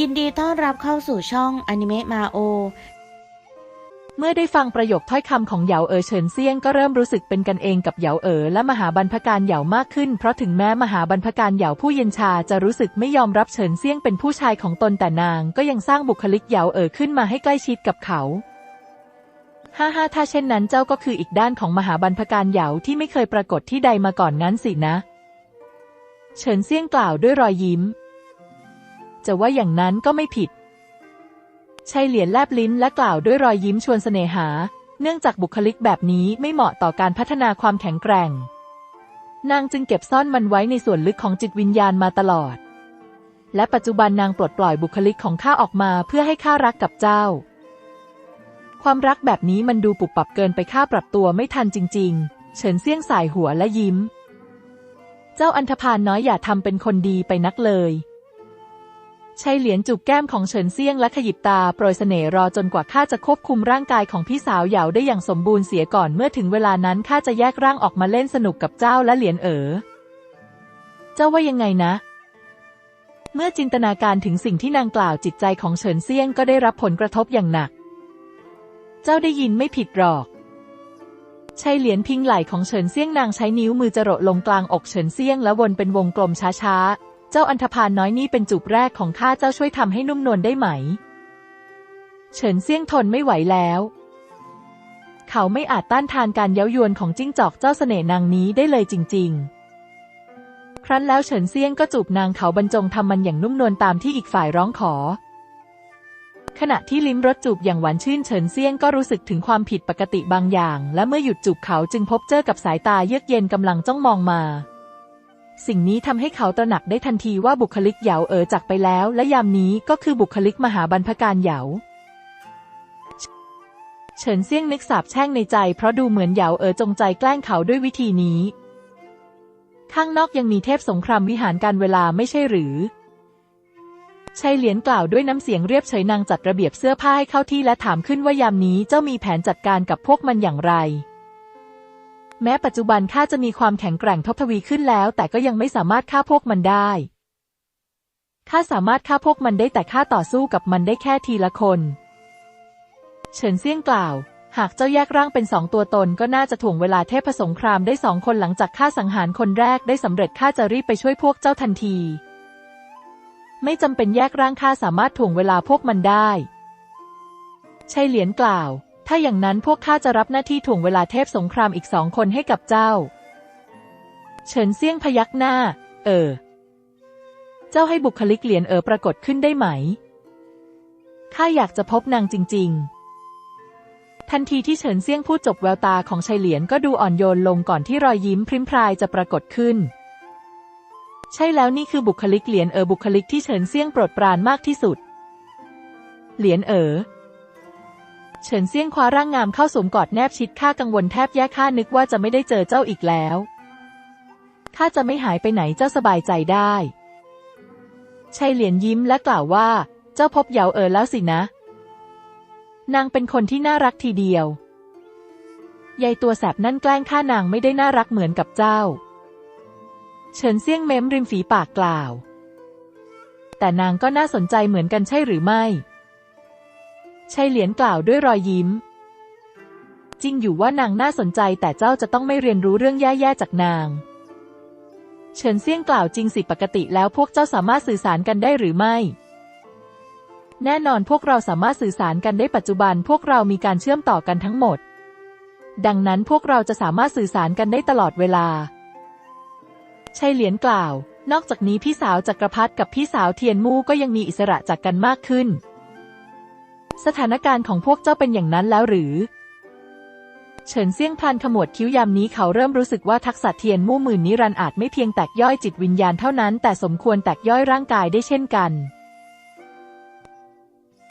ยินดีต้อนรับเข้าสู่ช่องอนิเมะมาโอ เมื่อได้ฟังประโยคถ้อยคำของเหยาเอ๋อเฉินเซียงก็เริ่มรู้สึกเป็นกันเองกับเหยาเอ๋อและมหาบรรพการเหยามากขึ้น เพราะถึงแม้มหาบรรพการเหยาผู้เย็นชาจะรู้สึกไม่ยอมรับเฉินเซียงเป็นผู้ชายของตนแต่นาง ก็ยังสร้างบุคลิกเหยาเอ๋อขึ้นมาให้ใกล้ชิดกับเขาฮ่าฮ่าถ้าเช่นนั้นเจ้าก็คืออีกด้านของมหาบรรพการเหยาที่ไม่เคยปรากฏที่ใดมาก่อนงั้นสินะ เฉินเซียงกล่าวด้วยรอยยิ้ม จะว่าอย่างนั้นก็ไม่ผิดชัยเหรียญแลบลิ้นและกล่าวด้วยรอยยิ้มชวนเสน่หา เนื่องจากบุคลิกแบบนี้ไม่เหมาะต่อการพัฒนาความแข็งแกร่ง นางจึงเก็บซ่อนมันไว้ในส่วนลึกของจิตวิญญาณมาตลอด และปัจจุบันนางปลดปล่อยบุคลิกของข้าออกมาเพื่อให้ข้ารักกับเจ้า ความรักแบบนี้มันดูปุบปับเกินไปข้าปรับตัวไม่ทันจริง ๆ เฉินเซี่ยงสายหัวและยิ้ม เจ้าอันธพาลน้อยอย่าทำเป็นคนดีไปนักเลย ชัยเหรียญจูบแก้มของเฉินเซี่ยงและขยิบตาโปรยเสน่ห์รอจนกว่าข้าจะควบคุมร่างกายของพี่สาวเหยาได้อย่างสมบูรณ์เสียก่อนเมื่อถึงเวลานั้นข้าจะแยกร่างออกมาเล่นสนุกกับเจ้าและเหรียญเอ๋อ เจ้าว่ายังไงนะ เมื่อจินตนาการถึงสิ่งที่นางกล่าวจิตใจของเฉินเซี่ยงก็ได้รับผลกระทบอย่างหนัก เจ้าได้ยินไม่ผิดหรอกชัยเหรียญพิงไหล่ของเฉินเซี่ยงนางใช้นิ้วมือจรดลงกลางอกเฉินเซี่ยงและวนเป็นวงกลมช้าๆ เจ้าอันธพาลน้อยนี่เป็นจูบแรกของข้าเจ้าช่วยทำให้นุ่มนวลได้ไหม เฉินเซี่ยงทนไม่ไหวแล้ว เขาไม่อาจต้านทานการเย้ายวนของจิ้งจอกเจ้าเสน่ห์นางนี้ได้เลยจริง ๆ ครั้นแล้วเฉินเซี่ยงก็จูบนางเขาบรรจงทำมันอย่างนุ่มนวลตามที่อีกฝ่ายร้องขอ ขณะที่ลิ้มรสจูบอย่างหวานชื่นเฉินเซี่ยงก็รู้สึกถึงความผิดปกติบางอย่าง และเมื่อหยุดจูบเขาจึงพบเจอกับสายตาเยือกเย็นกำลังจ้องมองมา สิ่งนี้ทำให้เขาตระหนักได้ทันทีว่าบุคลิกเหยาเอ๋อจากไปแล้ว และยามนี้ก็คือบุคลิกมหาบรรพการเหยาเฉินเซี่ยงนึกสาบแช่งในใจเพราะดูเหมือนเหยาเอ๋อจงใจแกล้งเขาด้วยวิธีนี้ ข้างนอกยังมีเทพสงครามวิหารการเวลาไม่ใช่หรือชัยเหรียญกล่าวด้วยน้ำเสียงเรียบเฉยนางจัดระเบียบเสื้อผ้าให้เข้าที่และถามขึ้นว่ายามนี้เจ้ามีแผนจัดการกับพวกมันอย่างไร แม้ปัจจุบันข้าจะมีความแข็งแกร่งทบทวีขึ้นแล้ว แต่ก็ยังไม่สามารถฆ่าพวกมันได้ข้าสามารถฆ่าพวกมันได้แต่ข้าต่อสู้กับมันได้แค่ทีละคน เฉินเซี่ยงกล่าว หากเจ้าแยกร่างเป็นสองตัวตนก็น่าจะถ่วงเวลาเทพสงครามได้สองคนหลังจากข้าสังหารคนแรกได้สำเร็จข้าจะรีบไปช่วยพวกเจ้าทันที ไม่จำเป็นแยกร่างข้าสามารถถ่วงเวลาพวกมันได้ชัยเหรียญกล่าว ถ้าอย่างนั้นพวกข้าจะรับหน้าที่ถ่วงเวลาเทพสงครามอีกสองคนให้กับเจ้า เฉินเซี่ยงพยักหน้า เออ เจ้าให้บุคลิกเหรียญเออปรากฏขึ้นได้ไหม ข้าอยากจะพบนางจริง ๆ ทันทีที่เฉินเซี่ยงพูดจบแววตาของชัยเหรียญก็ดูอ่อนโยนลงก่อนที่รอยยิ้มพริ้มพรายจะปรากฏขึ้น ใช่แล้วนี่คือบุคลิกเหรียญเออบุคลิกที่เฉินเซี่ยงโปรดปรานมากที่สุด เหรียญเออ เฉินเซี่ยงคว้าร่างงามเข้าสวมกอดแนบชิดข้ากังวลแทบแย่ข้านึกว่าจะไม่ได้เจอเจ้าอีกแล้วข้าจะไม่หายไปไหนเจ้าสบายใจได้ชัยเหรียญยิ้มและกล่าวว่า เจ้าพบเหยาเอ๋อแล้วสินะ นางเป็นคนที่น่ารักทีเดียวยายตัวแสบนั่นแกล้งฆ่านางไม่ได้น่ารักเหมือนกับเจ้า เฉินเซี่ยงเม้มริมฝีปากกล่าว แต่นางก็น่าสนใจเหมือนกันใช่หรือไม่ ชัยเหรียญกล่าวด้วยรอยยิ้ม จริงอยู่ว่านางน่าสนใจแต่เจ้าจะต้องไม่เรียนรู้เรื่องแย่ๆจากนาง เฉินเซี่ยงกล่าวจริงสิปกติแล้วพวกเจ้าสามารถสื่อสารกันได้หรือไม่ แน่นอนพวกเราสามารถสื่อสารกันได้ปัจจุบัน พวกเรามีการเชื่อมต่อกันทั้งหมด ดังนั้นพวกเราจะสามารถสื่อสารกันได้ตลอดเวลาชัยเหรียญกล่าว นอกจากนี้พี่สาวจักรพรรดิกับพี่สาวเทียนมู่ก็ยังมีอิสระจากกันมากขึ้น สถานการณ์ของพวกเจ้าเป็นอย่างนั้นแล้วหรือ เฉินเซี่ยงพลันขมวดคิ้วยามนี้เขาเริ่มรู้สึกว่าทักษะเทียนมู่หมื่นนิรันต์อาจไม่เพียงแตกย่อยจิตวิญญาณเท่านั้นแต่สมควรแตกย่อยร่างกายได้เช่นกัน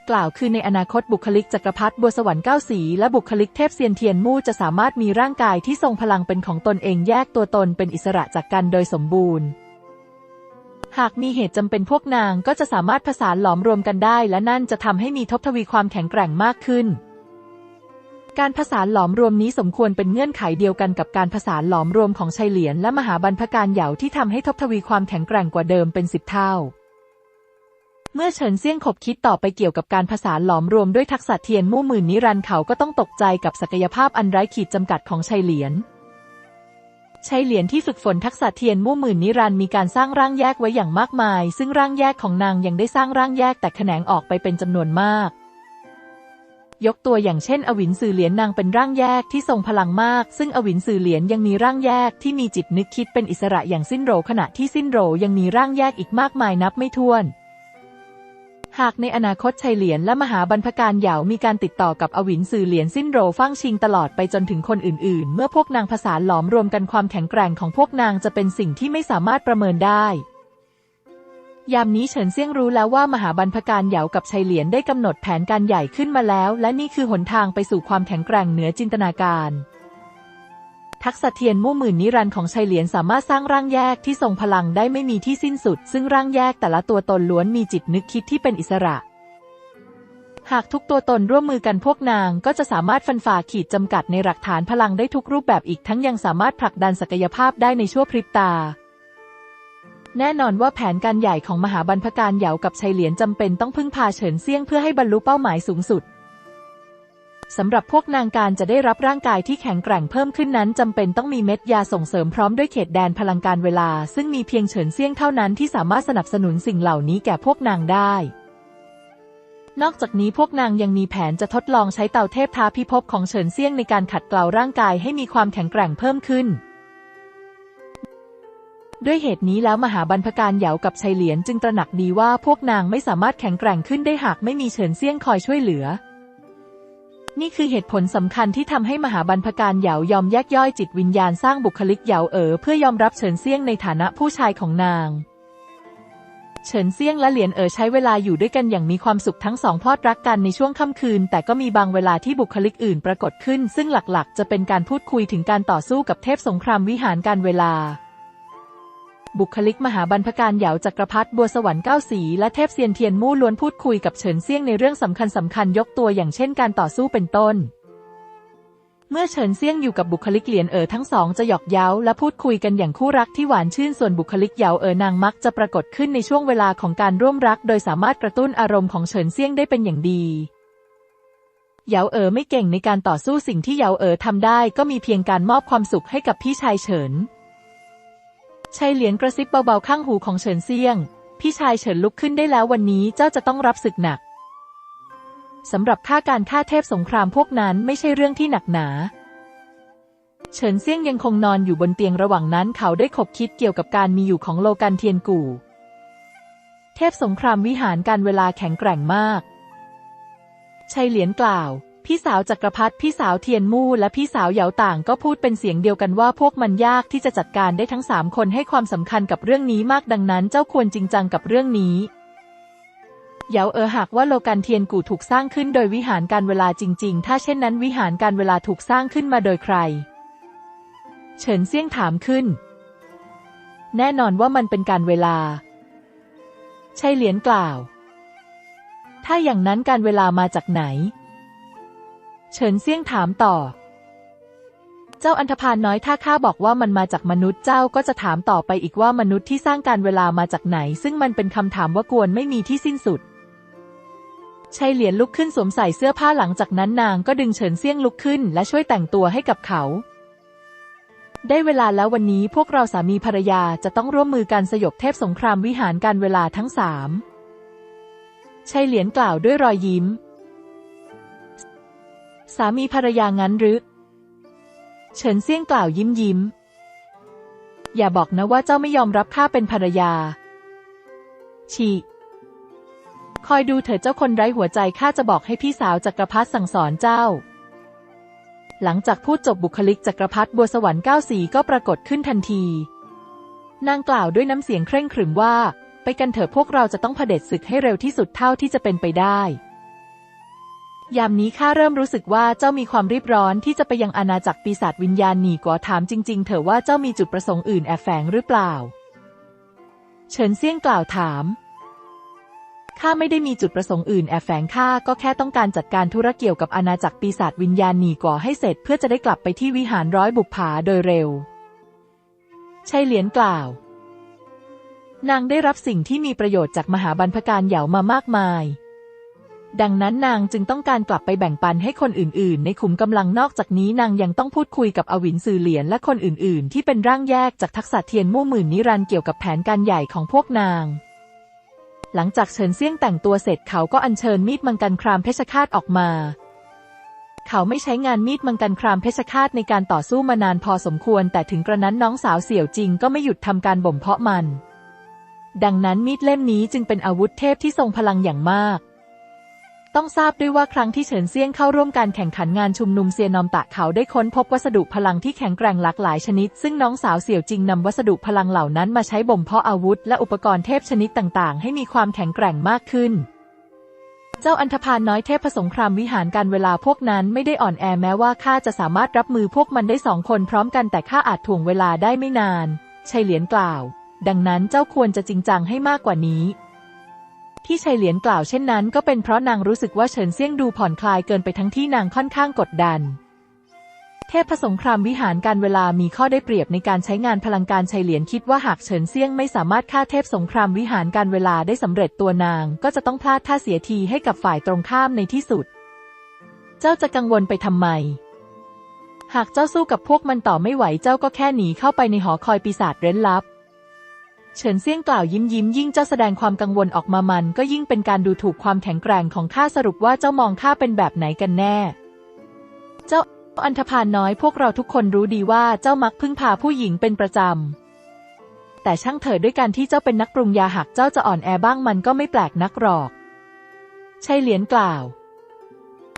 กล่าวคือในอนาคตบุคลิกจักรพรรดิบัวสวรรค์เก้าสีและบุคลิกเทพเซียนเทียนมู่จะสามารถมีร่างกายที่ทรงพลังเป็นของตนเองแยกตัวตนเป็นอิสระจากกันโดยสมบูรณ์ หากมีเหตุจำเป็นพวกนางก็จะสามารถผสานหลอมรวมกันได้ และนั่นจะทำให้มีทบทวีความแข็งแกร่งมากขึ้น การผสานหลอมรวมนี้สมควรเป็นเงื่อนไขเดียวกันกับการผสานหลอมรวมของชัยเหรียญและมหาบรรพการเหยาที่ทำให้ทบทวีความแข็งแกร่งกว่าเดิมเป็นสิบเท่าเมื่อเฉินเซี่ยงขบคิดต่อไปเกี่ยวกับการผสานหลอมรวมด้วยทักษะเทียนมู่หมื่นนิรันเขาก็ต้องตกใจกับศักยภาพอันไร้ขีดจำกัดของชัยเหลียน ใชัยเหลียนที่ฝึกฝนทักษะเทียนมู่หมื่นนิรันมีการสร้างร่างแยกไว้อย่างมากมาย ซึ่งร่างแยกของนางยังได้สร้างร่างแยกแตกแขนงออกไปเป็นจำนวนมากยกตัวอย่างเช่น อวินสื่อเหรียญนางเป็นร่างแยกที่ทรงพลังมาก ซึ่งอวินสื่อเหรียญยังมีร่างแยกที่มีจิตนึกคิดเป็นอิสระอย่างสิ้นโรขณะที่สิ้นโรยังมีร่างแยกอีกมากมายนับไม่ถ้วน หากในอนาคตชัยเหรียญและมหาบรรพการเหยามีการติดต่อกับอวินสือเหรียญสิ้นโรฟั่งชิงตลอดไปจนถึงคนอื่นๆ เมื่อพวกนางผสานหลอมรวมกันความแข็งแกร่งของพวกนางจะเป็นสิ่งที่ไม่สามารถประเมินได้ ยามนี้เฉินเซี่ยงรู้แล้วว่ามหาบรรพการเหยากับชัยเหลียนได้กำหนดแผนการใหญ่ขึ้นมาแล้ว และนี่คือหนทางไปสู่ความแข็งแกร่งเหนือจินตนาการ ทักษะเทียนมู่หมื่นนิรันดร์ของชัยเหลียนสามารถสร้างร่างแยกที่ทรงพลังได้ไม่มีที่สิ้นสุด ซึ่งร่างแยกแต่ละตัวตนล้วนมีจิตนึกคิดที่เป็นอิสระ หากทุกตัวตนร่วมมือกันพวกนางก็จะสามารถฟันฝ่าขีดจำกัดในหลักฐานพลังได้ทุกรูปแบบอีกทั้งยังสามารถผลักดันศักยภาพได้ในชั่วพริบตา แน่นอนว่าแผนการใหญ่ของมหาบรรพการเหยากับชัยเหลียนจำเป็นต้องพึ่งพาเฉินเซี่ยงเพื่อให้บรรลุเป้าหมายสูงสุด สำหรับพวกนางการจะได้รับร่างกายที่แข็งแกร่งเพิ่มขึ้นนั้นจำเป็นต้องมีเม็ดยาส่งเสริมพร้อมด้วยเขตแดนพลังการเวลา ซึ่งมีเพียงเฉินเซี่ยงเท่านั้นที่สามารถสนับสนุนสิ่งเหล่านี้แก่พวกนางได้ นอกจากนี้พวกนางยังมีแผนจะทดลองใช้เต่าเทพท้าพิภพของเฉินเซี่ยงในการขัดเกลาร่างกายให้มีความแข็งแกร่งเพิ่มขึ้นด้วยเหตุนี้แล้วมหาบรรพการเหยากับชัยเหลียนจึงตระหนักดีว่าพวกนางไม่สามารถแข็งแกร่งขึ้นได้หากไม่มีเฉินเซี่ยงคอยช่วยเหลือ นี่คือเหตุผลสำคัญที่ทำให้มหาบรรพการเหยายอมแยกย่อยจิตวิญญาณสร้างบุคลิกเหยาเอ๋อเพื่อยอมรับเฉินเซี่ยงในฐานะผู้ชายของนางเฉินเซี่ยงและเหลียนเอ๋อใช้เวลาอยู่ด้วยกันอย่างมีความสุขทั้งสองพอดรักกันในช่วงค่ำคืน แต่ก็มีบางเวลาที่บุคลิกอื่นปรากฏขึ้น ซึ่งหลักๆ จะเป็นการพูดคุยถึงการต่อสู้กับเทพสงครามวิหารการเวลา บุคลิกมหาบรรพการเหยาจักรพรรดิบัวสวรรค์เก้าสีและเทพเซียนเทียนมู่ล้วนพูดคุยกับเฉินเซี่ยงในเรื่องสำคัญสำคัญยกตัวอย่างเช่นการต่อสู้เป็นต้น เมื่อเฉินเซี่ยงอยู่กับบุคลิกเหลียนเอ๋อทั้งสองจะหยอกเย้าและพูดคุยกันอย่างคู่รักที่หวานชื่นส่วนบุคลิกเหยาเอ๋อนางมักจะปรากฏขึ้นในช่วงเวลาของการร่วมรัก โดยสามารถกระตุ้นอารมณ์ของเฉินเซี่ยงได้เป็นอย่างดีเหยาเอ๋อไม่เก่งในการต่อสู้สิ่งที่เหยาเอ๋อทำได้ ก็มีเพียงการมอบความสุขให้กับพี่ชายเฉิน ชัยเหลียนกระซิบเบาๆข้างหูของเฉินเซียง พี่ชายเฉินลุกขึ้นได้แล้ววันนี้เจ้าจะต้องรับศึกหนักสำหรับค่าการฆ่าเทพสงครามพวกนั้นไม่ใช่เรื่องที่หนักหนาเฉินเซียงยังคงนอนอยู่บนเตียงระหว่างนั้นเขาได้ขบคิดเกี่ยวกับการมีอยู่ของโลกันเทียนกู่ เทพสงครามวิหารการเวลาแข็งแกร่งมากชัยเหลียนกล่าว พี่สาวจักรพรรดิพี่สาวเทียนมู่และพี่สาวเหยาต่างก็พูดเป็นเสียงเดียวกันว่าพวกมันยากที่จะจัดการได้ทั้งสามคนให้ความสำคัญกับเรื่องนี้มากดังนั้นเจ้าควรจริงจังกับเรื่องนี้เหยาเออหากว่าโลกันเทียนกู่ถูกสร้างขึ้นโดยวิหารการเวลาจริง ๆ ถ้าเช่นนั้นวิหารการเวลาถูกสร้างขึ้นมาโดยใคร เฉินเซี่ยงถามขึ้น แน่นอนว่ามันเป็นการเวลาชัยเหลียนกล่าว ถ้าอย่างนั้นการเวลามาจากไหน เฉินเซี่ยงถามต่อ เจ้าอันธพาลน้อยถ้าข้าบอกว่ามันมาจากมนุษย์เจ้าก็จะถามต่อไปอีกว่ามนุษย์ที่สร้างการเวลามาจากไหน ซึ่งมันเป็นคำถามว่ากวนไม่มีที่สิ้นสุดชัยเหลียนลุกขึ้นสวมใส่เสื้อผ้าหลังจากนั้นนางก็ดึงเฉินเซี่ยงลุกขึ้นและช่วยแต่งตัวให้กับเขา ได้เวลาแล้ววันนี้พวกเราสามีภรรยาจะต้องร่วมมือกันสยบเทพสงครามวิหารการเวลาทั้งสามชัยเหลียนกล่าวด้วยรอยยิ้ม สามีภรรยางั้นหรือ เฉินเซี่ยงกล่าวยิ้มยิ้ม อย่าบอกนะว่าเจ้าไม่ยอมรับข้าเป็นภรรยา ชีคอยดูเถิดเจ้าคนไร้หัวใจข้าจะบอกให้พี่สาวจักรพรรดิสั่งสอนเจ้า หลังจากพูดจบบุคลิกจักรพรรดิบัวสวรรค์เก้าสีก็ปรากฏขึ้นทันที นางกล่าวด้วยน้ำเสียงเคร่งขรึมว่า ไปกันเถอะพวกเราจะต้องเผด็จศึกให้เร็วที่สุดเท่าที่จะเป็นไปได้ ยามนี้ข้าเริ่มรู้สึกว่าเจ้ามีความรีบร้อนที่จะไปยังอาณาจักรปีศาจวิญญาณหนีกว่าถามจริง ๆ เถอะว่าเจ้ามีจุดประสงค์อื่นแอบแฝงหรือเปล่า เฉินเซี่ยงกล่าวถามข้าไม่ได้มีจุดประสงค์อื่นแอบแฝงข้าก็แค่ต้องการจัดการธุระเกี่ยวกับอาณาจักรปีศาจวิญญาณหนีก่อให้เสร็จเพื่อจะได้กลับไปที่วิหารร้อยบุปผาโดยเร็วชัยเหลียนกล่าว นางได้รับสิ่งที่มีประโยชน์จากมหาบรรพการเหยามามากมาย ดังนั้นนางจึงต้องการกลับไปแบ่งปันให้คนอื่นๆ ในขุมกำลังนอกจากนี้นางยังต้องพูดคุยกับอวินซือเหลียนและคนอื่นๆ ที่เป็นร่างแยกจากทักษะเทียนมู่หมื่นนิรันต์เกี่ยวกับแผนการใหญ่ของพวกนาง หลังจากเฉินเซี่ยงแต่งตัวเสร็จเขาก็อัญเชิญมีดมังกรครามเพชฌฆาตออกมา เขาไม่ใช้งานมีดมังกรครามเพชฌฆาตในการต่อสู้มานานพอสมควร แต่ถึงกระนั้นน้องสาวเสี่ยวจริงก็ไม่หยุดทำการบ่มเพาะมัน ดังนั้นมีดเล่มนี้จึงเป็นอาวุธเทพที่ทรงพลังอย่างมาก ต้องทราบด้วยว่าครั้งที่เฉินเซียงเข้าร่วมการแข่งขันงานชุมนุมเซียนอมตะเขาได้ค้นพบวัสดุพลังที่แข็งแกร่งหลากหลายชนิด ซึ่งน้องสาวเสี่ยวจิงนำวัสดุพลังเหล่านั้นมาใช้บ่มเพาะอาวุธและอุปกรณ์เทพชนิดต่างๆ ให้มีความแข็งแกร่งมากขึ้น เจ้าอันธพาลน้อยเทพผสงครามวิหารการเวลาพวกนั้นไม่ได้อ่อนแอแม้ว่าข้าจะสามารถรับมือพวกมันได้สองคนพร้อมกันแต่ข้าอาจถ่วงเวลาได้ไม่นานชัยเหลียนกล่าว ดังนั้นเจ้าควรจะจริงจังให้มากกว่านี้ ที่ชัยเหลียนกล่าวเช่นนั้นก็เป็นเพราะนางรู้สึกว่าเฉินเซี่ยงดูผ่อนคลายเกินไปทั้งที่นางค่อนข้างกดดัน เทพสงครามวิหารการเวลามีข้อได้เปรียบในการใช้งานพลังการชัยเหลียนคิดว่าหากเฉินเซี่ยงไม่สามารถฆ่าเทพสงครามวิหารการเวลาได้สำเร็จตัวนาง ก็จะต้องพลาดท่าเสียทีให้กับฝ่ายตรงข้ามในที่สุด เจ้าจะกังวลไปทำไม หากเจ้าสู้กับพวกมันต่อไม่ไหวเจ้าก็แค่หนีเข้าไปในหอคอยปีศาจเร้นลับ เฉินเซี่ยงกล่าวยิ้มยิ้มยิ่งเจ้าแสดงความกังวลออกมามันก็ยิ่งเป็นการดูถูกความแข็งแกร่งของข้าสรุปว่าเจ้ามองข้าเป็นแบบไหนกันแน่ เจ้าอันธพาลน้อยพวกเราทุกคนรู้ดีว่าเจ้ามักพึ่งพาผู้หญิงเป็นประจำ แต่ช่างเถิดด้วยการที่เจ้าเป็นนักปรุงยาหากเจ้าจะอ่อนแอบ้างมันก็ไม่แปลกนักหรอก ชัยเหลียนกล่าว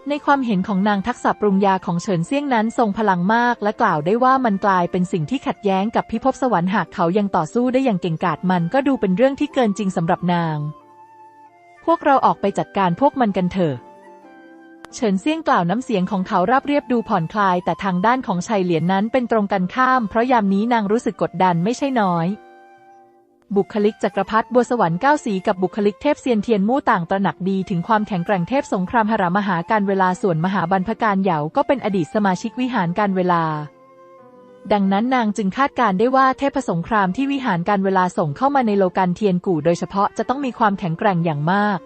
ในความเห็นของนางทักษะปรุงยาของเฉินเซี่ยงนั้นทรงพลังมาก และกล่าวได้ว่ามันกลายเป็นสิ่งที่ขัดแย้งกับพิภพสวรรค์หากเขายังต่อสู้ได้อย่างเก่งกาจมันก็ดูเป็นเรื่องที่เกินจริงสำหรับนาง พวกเราออกไปจัดการพวกมันกันเถอะเฉินเซี่ยงกล่าวน้ำเสียงของเขาราบเรียบดูผ่อนคลาย แต่ทางด้านของชัยเหลียนนั้นเป็นตรงกันข้าม เพราะยามนี้นางรู้สึกกดดันไม่ใช่น้อย บุคลิกจักรพรรดิบัวสวรรค์เก้าสีกับบุคลิกเทพเซียนเทียนมู่ต่างตระหนักดีถึงความแข็งแกร่งเทพสงครามหรามหาการเวลาส่วนมหาบรรพการเหยาก็เป็นอดีตสมาชิกวิหารการเวลา ดังนั้นนางจึงคาดการได้ว่าเทพสงครามที่วิหารการเวลาส่งเข้ามาในโลกันเทียนกู่โดยเฉพาะจะต้องมีความแข็งแกร่งอย่างมาก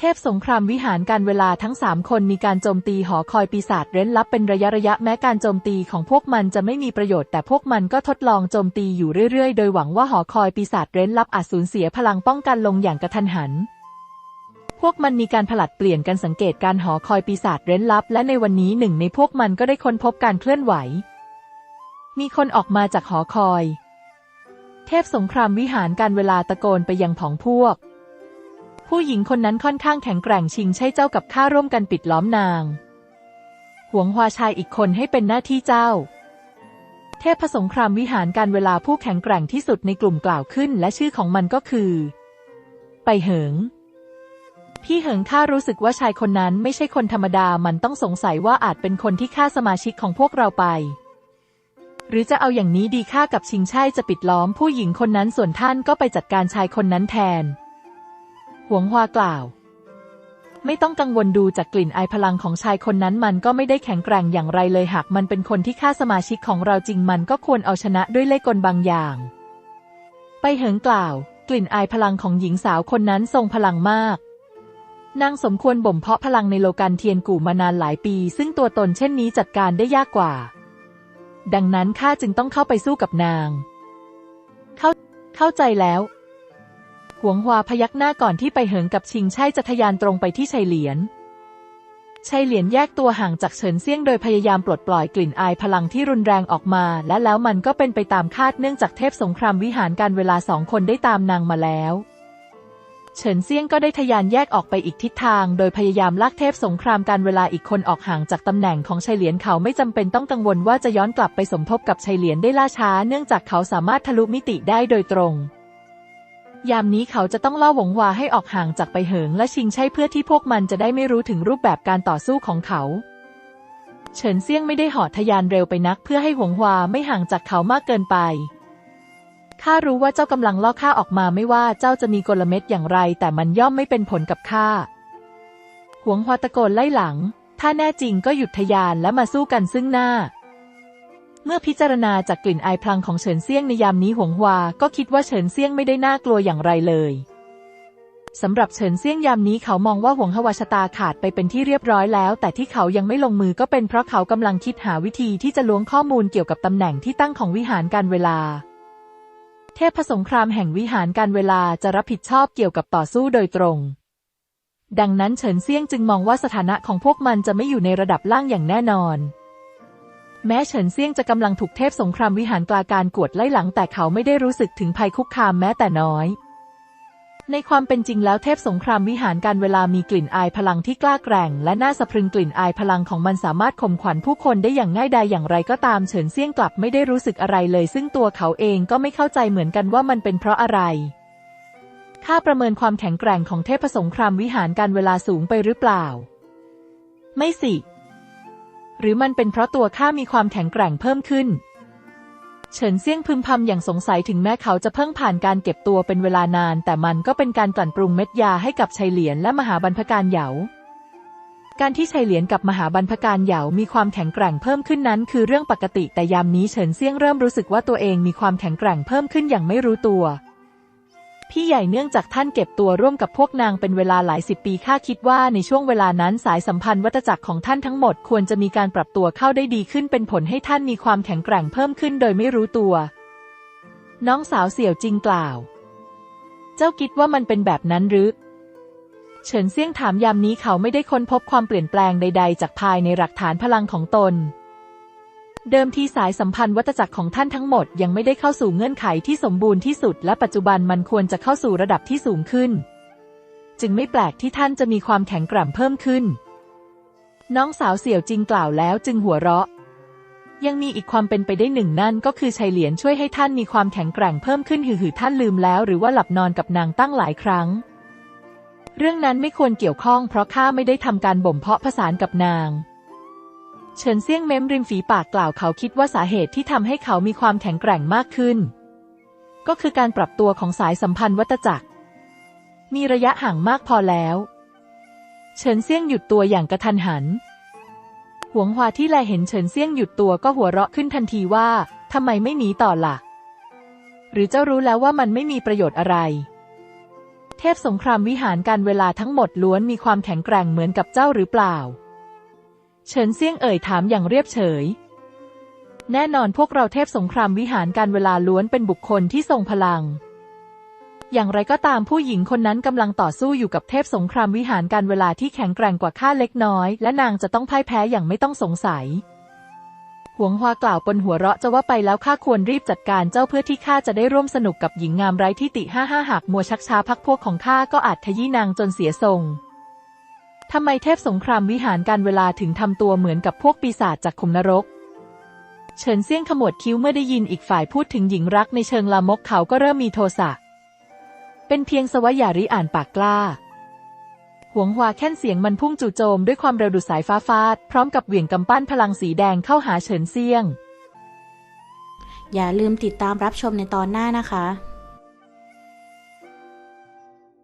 เทพสงครามวิหารการเวลาทั้งสามคนมีการโจมตีหอคอยปีศาจเร้นลับเป็นระยะระยะแม้การโจมตีของพวกมันจะไม่มีประโยชน์แต่พวกมันก็ทดลองโจมตีอยู่เรื่อยๆ โดยหวังว่าหอคอยปีศาจเร้นลับอาจสูญเสียพลังป้องกันลงอย่างกระทันหัน พวกมันมีการผลัดเปลี่ยนกันสังเกตการหอคอยปีศาจเร้นลับ และในวันนี้หนึ่งในพวกมันก็ได้ค้นพบการเคลื่อนไหว มีคนออกมาจากหอคอย เทพสงครามวิหารการเวลาตะโกนไปยังผองพวก ผู้หญิงคนนั้นค่อนข้างแข็งแกร่งชิงใช่เจ้ากับข้าร่วมกันปิดล้อมนาง หวงฮวาชายอีกคนให้เป็นหน้าที่เจ้า เทพสงครามวิหารการเวลาผู้แข็งแกร่งที่สุดในกลุ่มกล่าวขึ้น และชื่อของมันก็คือ ไปเหิง พี่เหิงข้ารู้สึกว่าชายคนนั้นไม่ใช่คนธรรมดามันต้องสงสัยว่าอาจเป็นคนที่ฆ่าสมาชิกของพวกเราไป หรือจะเอาอย่างนี้ดีข้ากับชิงช่ายจะปิดล้อมผู้หญิงคนนั้นส่วนท่านก็ไปจัดการชายคนนั้นแทน หวงฮวากล่าว ไม่ต้องกังวลดูจากกลิ่นอายพลังของชายคนนั้นมันก็ไม่ได้แข็งแกร่งอย่างไรเลยหากมันเป็นคนที่ฆ่าสมาชิกของเราจริงมันก็ควรเอาชนะด้วยเล่กลบางอย่าง ไปเหิงกล่าว กลิ่นอายพลังของหญิงสาวคนนั้นทรงพลังมากนางสมควรบ่มเพาะพลังในโลกันเทียนกู่มานานหลายปี ซึ่งตัวตนเช่นนี้จัดการได้ยากกว่า ดังนั้นข้าจึงต้องเข้าไปสู้กับนาง เข้าเข้าใจแล้ว วงฮวาพยักหน้าก่อนที่ไปเหิงกับชิงใช่จะทะยานตรงไปที่ชัยเหลียนชัยเหลียนแยกตัวห่างจากเฉินเซี่ยงโดยพยายามปลดปล่อยกลิ่นอายพลังที่รุนแรงออกมา และแล้วมันก็เป็นไปตามคาดเนื่องจากเทพสงครามวิหารการเวลาสองคนได้ตามนางมาแล้วเฉินเซี่ยงก็ได้ทะยานแยกออกไปอีกทิศทาง โดยพยายามลากเทพสงครามการเวลาอีกคนออกห่างจากตำแหน่งของชัยเหลียนเขาไม่จำเป็นต้องกังวลว่าจะย้อนกลับไปสมทบกับชัยเหลียนได้ล่าช้า เนื่องจากเขาสามารถทะลุมิติได้โดยตรง ยามนี้เขาจะต้องล่อหวงวาให้ออกห่างจากไปเหิงและชิงใช่เพื่อที่พวกมันจะได้ไม่รู้ถึงรูปแบบการต่อสู้ของเขา เฉินเซี่ยงไม่ได้หอทะยานเร็วไปนักเพื่อให้หวงวาไม่ห่างจากเขามากเกินไปข้ารู้ว่าเจ้ากำลังล่อข้าออกมาไม่ว่าเจ้าจะมีกลเม็ดอย่างไร แต่มันย่อมไม่เป็นผลกับข้าหวงฮวาตะโกนไล่หลัง ถ้าแน่จริงก็หยุดทะยานและมาสู้กันซึ่งหน้า เมื่อพิจารณาจากกลิ่นอายพลังของเฉินเซี่ยงในยามนี้หวงฮวาก็คิดว่าเฉินเซี่ยงไม่ได้น่ากลัวอย่างไรเลยสำหรับเฉินเซี่ยงยามนี้เขามองว่าหวงฮวาชะตาขาดไปเป็นที่เรียบร้อยแล้ว แต่ที่เขายังไม่ลงมือก็เป็นเพราะเขากำลังคิดหาวิธีที่จะล้วงข้อมูลเกี่ยวกับตำแหน่งที่ตั้งของวิหารการเวลา เทพสงครามแห่งวิหารการเวลาจะรับผิดชอบเกี่ยวกับต่อสู้โดยตรง ดังนั้นเฉินเซี่ยงจึงมองว่าสถานะของพวกมันจะไม่อยู่ในระดับล่างอย่างแน่นอน แม้เฉินเซียงจะกำลังถูกเทพสงครามวิหารกลาการกวดไล่หลังแต่เขาไม่ได้รู้สึกถึงภัยคุกคามแม้แต่น้อย ในความเป็นจริงแล้วเทพสงครามวิหารการเวลามีกลิ่นอายพลังที่กล้าแกร่ง และน่าสะพรึงกลิ่นอายพลังของมันสามารถข่มขวัญผู้คนได้อย่างง่ายดายอย่างไรก็ตามเฉินเซียงกลับไม่ได้รู้สึกอะไรเลย ซึ่งตัวเขาเองก็ไม่เข้าใจเหมือนกันว่ามันเป็นเพราะอะไรค่าประเมินความแข็งแกร่งของเทพสงครามวิหารการเวลาสูงไปหรือเปล่า ไม่สิ หรือมันเป็นเพราะตัวข้ามีความแข็งแกร่งเพิ่มขึ้น เฉินเซี่ยงพึมพำอย่างสงสัยถึงแม้เขาจะเพิ่งผ่านการเก็บตัวเป็นเวลานาน แต่มันก็เป็นการกลั่นปรุงเม็ดยาให้กับชัยเหลียนและมหาบรรพการเหยา การที่ชัยเหลียนกับมหาบรรพการเหยามีความแข็งแกร่งเพิ่มขึ้นนั้น คือเรื่องปกติแต่ยามนี้เฉินเซี่ยงเริ่มรู้สึกว่าตัวเองมีความแข็งแกร่งเพิ่มขึ้นอย่างไม่รู้ตัว พี่ใหญ่เนื่องจากท่านเก็บตัวร่วมกับพวกนางเป็นเวลาหลายสิบปีข้าคิดว่าในช่วงเวลานั้นสายสัมพันธ์วัตจักรของท่านทั้งหมดควรจะมีการปรับตัวเข้าได้ดีขึ้นเป็นผลให้ท่านมีความแข็งแกร่งเพิ่มขึ้นโดยไม่รู้ตัว น้องสาวเสี่ยวจริงกล่าว เจ้าคิดว่ามันเป็นแบบนั้นหรือเฉินเซี่ยงถามยามนี้เขาไม่ได้ค้นพบความเปลี่ยนแปลงใด ๆ จากภายในหลักฐานพลังของตน เดิมทีสายสัมพันธ์วัตจักรของท่านทั้งหมดยังไม่ได้เข้าสู่เงื่อนไขที่สมบูรณ์ที่สุด และปัจจุบันมันควรจะเข้าสู่ระดับที่สูงขึ้น จึงไม่แปลกที่ท่านจะมีความแข็งแกร่งเพิ่มขึ้น น้องสาวเสี่ยวจริงกล่าวแล้วจึงหัวเราะ ยังมีอีกความเป็นไปได้หนึ่งนั่นก็คือชัยเหลียนช่วยให้ท่านมีความแข็งแกร่งเพิ่มขึ้นหือหือท่านลืมแล้ว หรือว่าหลับนอนกับนางตั้งหลายครั้ง เรื่องนั้นไม่ควรเกี่ยวข้อง เพราะข้าไม่ได้ทำการบ่มเพาะผสานกับนาง เฉินเซี่ยงเม้มริมฝีปากกล่าวเขาคิดว่าสาเหตุที่ทำให้เขามีความแข็งแกร่งมากขึ้น ก็คือการปรับตัวของสายสัมพันธ์วัตจักร มีระยะห่างมากพอแล้ว เฉินเซี่ยงหยุดตัวอย่างกระทันหันหวงฮวาที่แลเห็นเฉินเซี่ยงหยุดตัวก็หัวเราะขึ้นทันทีว่าทำไมไม่หนีต่อละ่ะ หรือเจ้ารู้แล้วว่ามันไม่มีประโยชน์อะไร เทพสงครามวิหารการเวลาทั้งหมดล้วนมีความแข็งแกร่งเหมือนกับเจ้าหรือเปล่า เฉินเซี่ยงเอ่ยถามอย่างเรียบเฉย แน่นอนพวกเราเทพสงครามวิหารการเวลาล้วนเป็นบุคคลที่ทรงพลัง อย่างไรก็ตามผู้หญิงคนนั้นกำลังต่อสู้อยู่กับเทพสงครามวิหารการเวลาที่แข็งแกร่งกว่าข้าเล็กน้อย และนางจะต้องพ่ายแพ้อย่างไม่ต้องสงสัยหวงฮวากล่าวปนหัวเราะจะว่าไปแล้วข้าควรรีบจัดการเจ้าเพื่อที่ข้าจะได้ร่วมสนุกกับหญิงงามไร้ที่ติห้าห้าหากมัวชักช้าพักพวกของข้าก็อาจขยี้นางจนเสียทรง ทำไมเทพสงครามวิหารการเวลาถึงทำตัวเหมือนกับพวกปีศาจจากขุมนรก เฉินเซี่ยงขมวดคิ้วเมื่อได้ยินอีกฝ่ายพูดถึงหญิงรักในเชิงลามกเขาก็เริ่มมีโทสะ เป็นเพียงสวยาริอ่านปากกล้าหวงฮวาแค่นเสียงมันพุ่งจู่โจมด้วยความเร็วดุสายฟ้าฟาด พร้อมกับเหวี่ยงกำปั้นพลังสีแดงเข้าหาเฉินเซี่ยง อย่าลืมติดตามรับชมในตอนหน้านะคะ